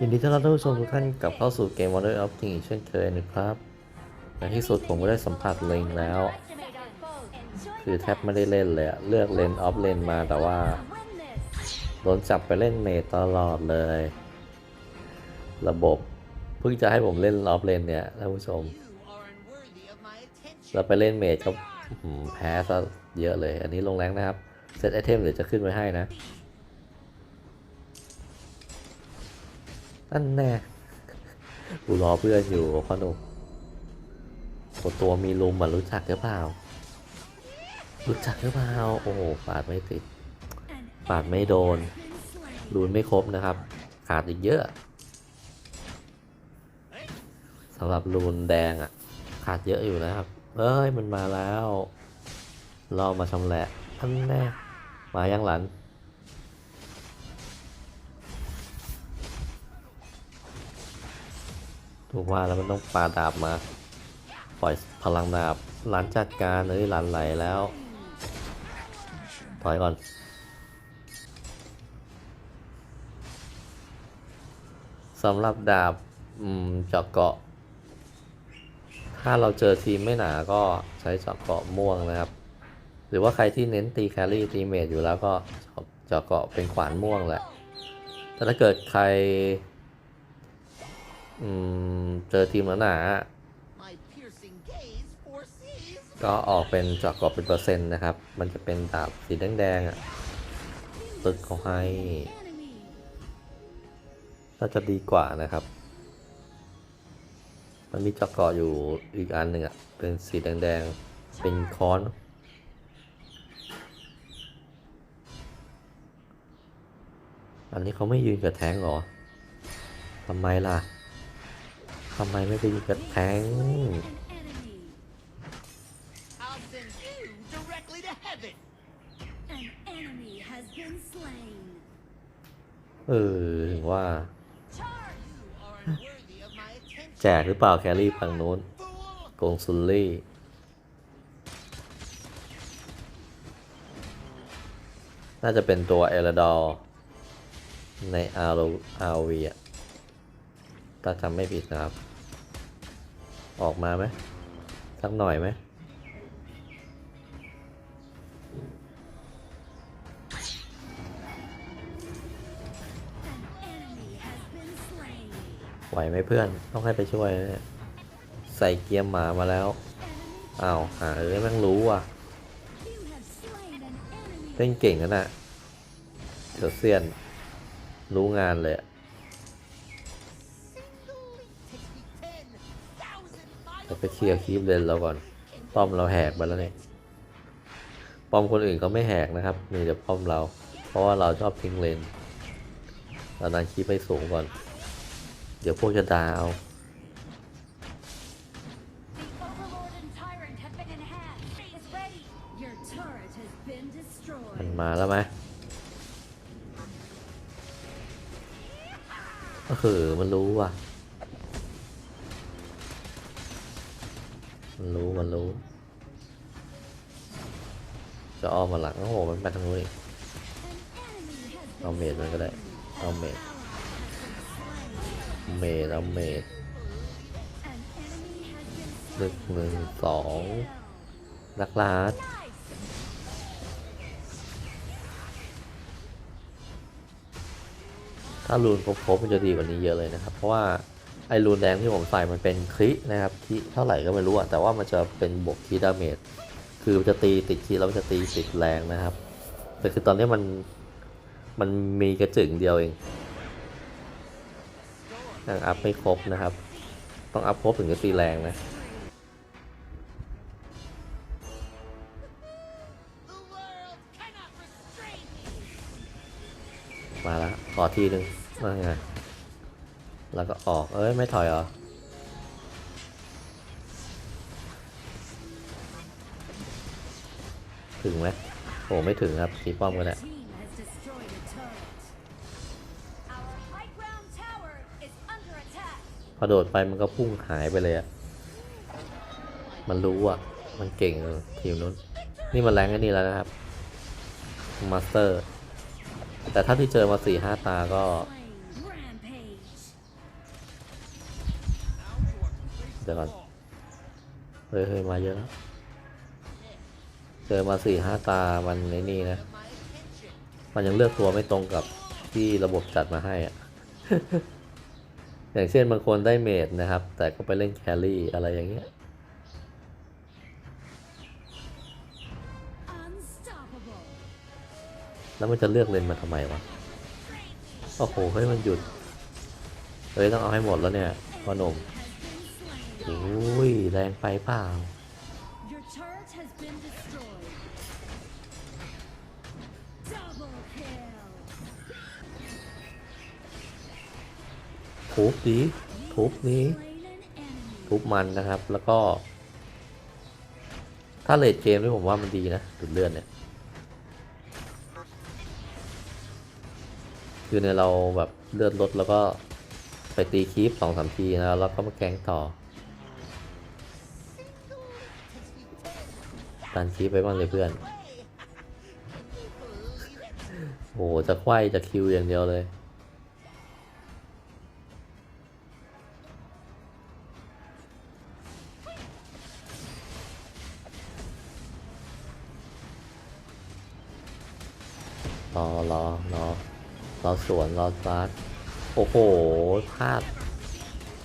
ยินดีต้อนรับท่านผู้ชมทุกท่านกลับเข้าสู่เกม Wonder of King อีกเช่นเคยนะครับในที่สุดผมก็ได้สัมผัสเลงแล้ว คือแทบไม่ได้เล่นเลยอะเลือกเลนออฟเลนมาแต่ว่าโดนจับไปเล่นเมตตลอดเลย ระบบเพิ่งจะให้ผมเล่นออฟเลนเนี่ยท่านผู้ชมเราไปเล่นเมจก็แพ้ซะเยอะเลย อันนี้ลงแรงนะครับ เซตไอเทมเดี๋ยวจะขึ้นไว้ให้นะ นั่นแน่กูรอเพื่อนอยู่พ่อหนุ่มโอ้ตัวมีลุมอะรู้จักหรือเปล่า รู้จักหรือเปล่า โอ้โหปาดไม่ติด ปาดไม่โดนรูนไม่ครบนะครับ ขาดอีกเยอะสำหรับรูนแดงอะ ขาดเยอะอยู่นะครับ เอ้ยมันมาแล้วรอมาชำแหละท่านแน่มายังหลัน ถูกว่าแล้วมันต้องปาดาบมา ปล่อยพลังดาบหลันจัดการเอ้ยหลันไหลแล้ว ถอยก่อน สำหรับดาบอืมเจาะเกาะ ถ้าเราเจอทีมไม่หนาก็ใช้เจาะเกาะม่วงนะครับ หรือว่าใครที่เน้นตีแครี่ตีเมจอยู่แล้วก็เจาะเกาะเป็นขวานม่วงแหละ แต่ถ้าเกิดใคร อืม เจอทีมหนาๆ My piercing gaze foresees ก็ออกเป็นจาะเกาะเป็นเปอร์เซ็นต์นะครับ มันจะเป็นดาบสีแดงๆอะตึกเขาให้น่าจะดีกว่านะครับ มันมีจาะเกาะอยู่อีกอันหนึ่งอะ เป็นสีแดงๆ เป็นค้อน อันนี้เขาไม่ยืนกับแทงหรอ ทำไมล่ะ ทำไมไม่ไปยืนกับแทงเออถึงว่า แจกหรือเปล่าแครี่ฝั่งนู้นโกงซุลลี่น่าจะเป็นตัวเอลดอร์ในอาร์อาร์วีอะถ้าจำไม่ผิดนะครับ ออกมาไหมสักหน่อยไหมไหวไหมเพื่อนต้องให้ไปช่วยนะใส่เกียร์หมามาแล้วอ้าวหาเอ้ยแม่งรู้ว่ะเล่นเก่งนะน่ะเดี๋ยวเซียนรู้งานเลยอะ เราไปเคลียร์คลิปเลนเราก่อน ป้อมเราแหกไปแล้วเนี่ย ป้อมคนอื่นเขาไม่แหกนะครับ มีแต่ป้อมเรา เพราะว่าเราชอบทิ้งเลนเราดันคลิปไปสูงก่อน เดี๋ยวพวกจะด่าเอามันมาแล้วไหมก็คือมันรู้ว่ะ มันรู้มันรู้ จะอ้อมมาหลังโอ้โหมันไปทางนู้นอีกเอาเมดมันก็ได้เอาเมดเมดเอาเมดหนึ่งหนึ่งสองนักลาดถ้ารูนครบๆมันจะดีกว่านี้เยอะเลยนะครับ เพราะว่า ไอรูนแดงที่ผมใส่มันเป็นครินะครับคริเท่าไหร่ก็ไม่รู้อะแต่ว่ามันจะเป็นบวกคริดาเมจคือจะตีติดคริแล้วมันจะตีติดแรงนะครับ แต่คือตอนนี้มันมันมีกระจึงเดียวเองยังอัพไม่ครบนะครับ ต้องอัพครบถึงจะตีแรงนะมาแล้วขอทีหนึ่งนั่นไง แล้วก็ออก เอ้ย ไม่ถอยเหรอ ถึงไหมโอ้ไม่ถึงครับตีป้อมก็ได้ Team has destroyed a turret. Our high ground tower is under attack. พอโดดไปมันก็พุ่งหายไปเลยอะมันรู้อะมันเก่งเออทีมนู้น นี่มันแรงไอ้นี่แล้วนะครับ มาสเตอร์ แต่ถ้าที่เจอมาสี่ห้าตาก็ ดี๋ยวก่อนเฮ้ยเฮ้ยมาเยอะแล้วเจอมาสี่ห้าตามันในนี่นะ มันยังเลือกตัวไม่ตรงกับที่ระบบจัดมาให้อะอย่างเช่นบางคนได้เมดนะครับ แต่ก็ไปเล่นแครี่อะไรอย่างเงี้ยแล้วมันจะเลือกเลนมาทำไมวะ โอ้โห เฮ้ย มันหยุด เฮ้ย ต้องเอาให้หมดแล้วเนี่ยพ่อหนุ่ม Has been slain. อุ้ยแรงไปเปล่า Your turret has been destroyed. Double kill. ทุบดีทุบนี้ Slain an enemy. ทุบมันนะครับแล้วก็ ถ้าเลดเกมนี่ผมว่ามันดีนะดุดเลือดเนี่ยคือในยเราแบบเลือดลดแล้วก็ไปตีคีปสองสามทีนะแล้วก็มาแกงต่อ ตันคีปไปบ้างเลยเพื่อน โอ้โห จะไขว้จะคิวอย่างเดียวเลยรอรอรอรอสวนรอฟาสโอ้โหพลาด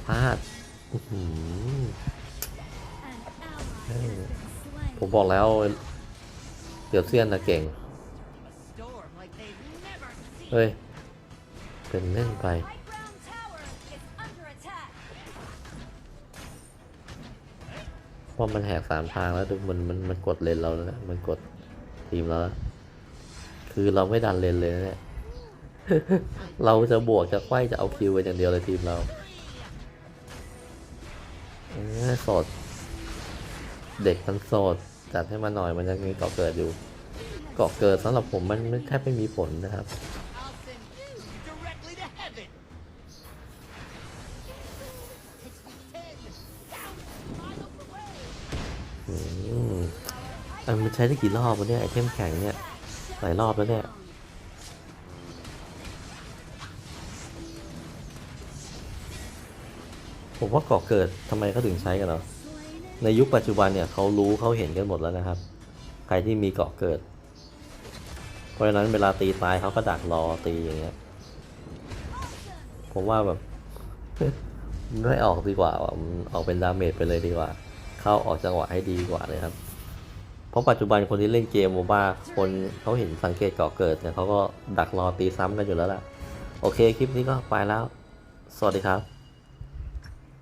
พลาดอื้อหือ ผมบอกแล้วเกือบเซียนนะเก่ง เฮ้ย เป็นเล่นไป เพราะมันแหกสามทางแล้วดูมันมันมันกดเลนเราแล้วนะมันกดทีมเราแล้ว คือเราไม่ดันเลนเลยนะเนี่ย เราจะบวกจะไขว้จะเอาคิวไปอย่างเดียวเลยทีมเราโสด เด็กมันโสด จัดให้มันหน่อยมันยังมีเกาะเกิดอยู่ เกาะเกิดสำหรับผมมันแทบไม่มีผลนะครับอืมมันใช้ได้กี่รอบวะเนี่ยไอเทมแข็งเนี่ยหลายรอบแล้วเนี่ยผมว่าเกาะเกิดทำไมเขาถึงใช้กันเหรอ Slain ในยุคปัจจุบันเนี่ยเขารู้เขาเห็นกันหมดแล้วนะครับ ใครที่มีเกาะเกิด เพราะฉะนั้นเวลาตีตายเขาก็ดักรอตีอย่างเงี้ย ผมว่าแบบไม่ออกดีกว่ามันออกเป็นดาเมจไปเลยดีกว่า เข้าออกจังหวะให้ดีกว่าเลยครับ เพราะปัจจุบันคนที่เล่นเกมโมบ้าคนเขาเห็นสังเกตเกาะเกิดเนี่ยเขาก็ดักรอตีซ้ำกันอยู่แล้วล่ะ โอเคคลิปนี้ก็ไปแล้ว สวัสดีครับ